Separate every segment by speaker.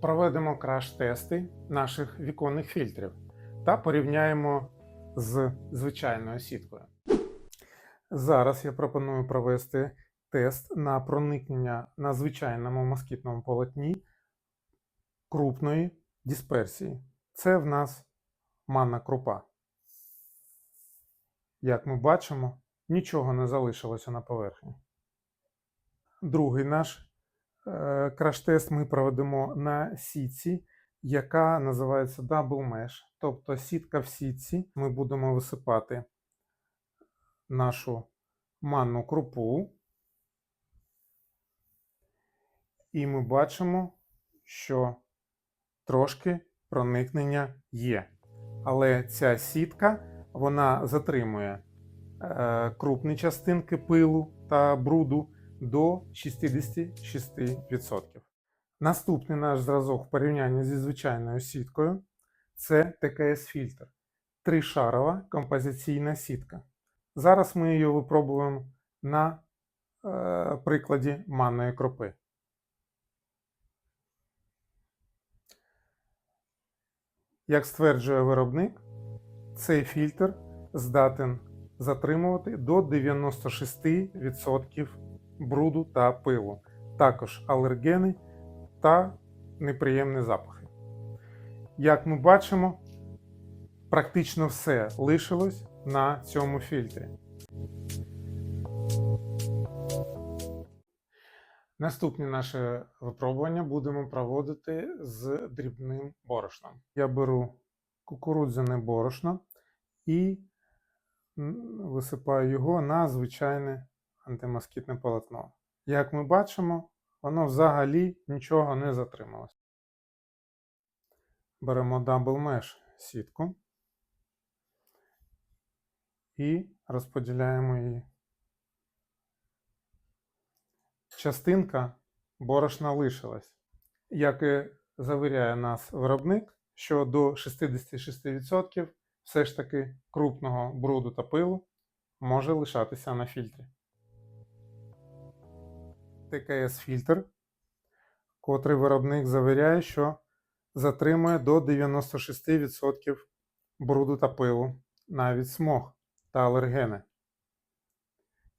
Speaker 1: Проведемо краш-тести наших віконних фільтрів та порівняємо з звичайною сіткою. Зараз я пропоную провести тест на проникнення на звичайному москітному полотні крупної дисперсії. Це в нас манна крупа. Як ми бачимо, нічого не залишилося на поверхні. Другий наш краш-тест ми проведемо на сітці, яка називається Double Mesh. Тобто сітка в сітці. Ми будемо висипати нашу манну крупу. І ми бачимо, що трошки проникнення є. Але ця сітка вона затримує е, крупні частинки пилу та бруду до 66%. Наступний наш зразок в порівнянні зі звичайною сіткою це ТКС-фільтр. Тришарова композиційна сітка. Зараз ми її випробуємо на е, прикладі манної кропи. Як стверджує виробник, цей фільтр здатен затримувати до 96% бруду та пилу, також алергени та неприємні запахи. Як ми бачимо, практично все лишилось на цьому фільтрі. Наступне наше випробування будемо проводити з дрібним борошном. Я беру кукурудзяне борошно і висипаю його на звичайне антимоскітне полотно. Як ми бачимо, воно взагалі нічого не затрималось. Беремо Double Mesh сітку і розподіляємо її. Частинка борошна лишилась. Як і завіряє нас виробник, що до 66% все ж таки крупного бруду та пилу може лишатися на фільтрі. ТКС-фільтр, котрий виробник завіряє, що затримує до 96% бруду та пилу, навіть смог та алергени.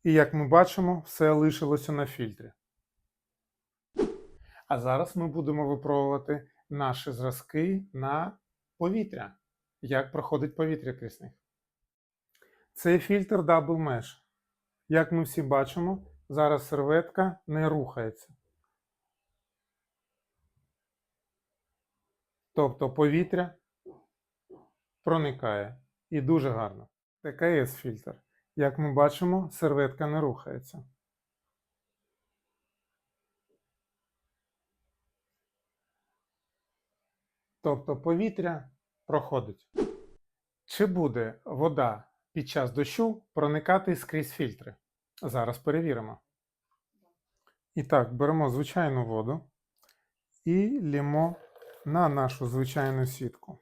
Speaker 1: І як ми бачимо, все лишилося на фільтрі. А зараз ми будемо випробувати наші зразки на повітря. Як проходить повітря крізь них. Цей фільтр Double Mesh. Як ми всі бачимо, зараз серветка не рухається. Тобто повітря проникає і дуже гарно. ТКС фільтр. Як ми бачимо, серветка не рухається. Тобто повітря проходить. Чи буде вода під час дощу проникати скрізь фільтри? Зараз перевіримо. І так, беремо звичайну воду і лємо на нашу звичайну сітку.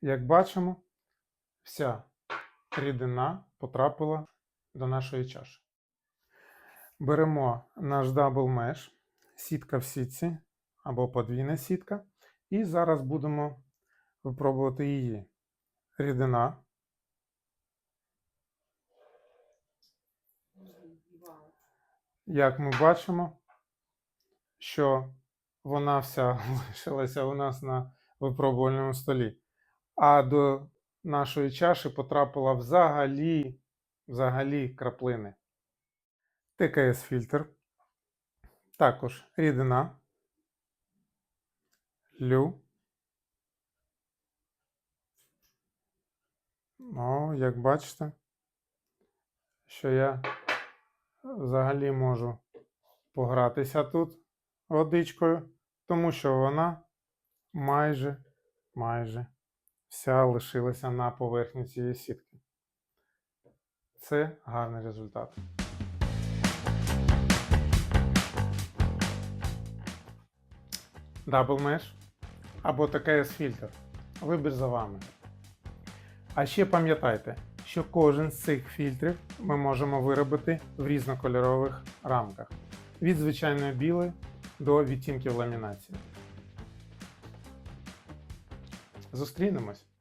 Speaker 1: Як бачимо, вся рідина потрапила до нашої чаші. Беремо наш Double Mesh, сітка в сітці або подвійна сітка, і зараз будемо випробувати її. Рідина. Як ми бачимо, що вона вся лишилася у нас на випробувальному столі, а до нашої чаші потрапила взагалі, взагалі краплини. ТКС фільтр. Також рідина. Лю. О, як бачите, що я взагалі можу погратися тут водичкою, тому що вона майже, майже вся лишилася на поверхні цієї сітки. Це гарний результат. Double Mesh або ТКС фільтр. Вибір за вами. А ще пам'ятайте, що кожен з цих фільтрів ми можемо виробити в різнокольорових рамках. Від звичайної білої до відтінків ламінації. Зустрінемось!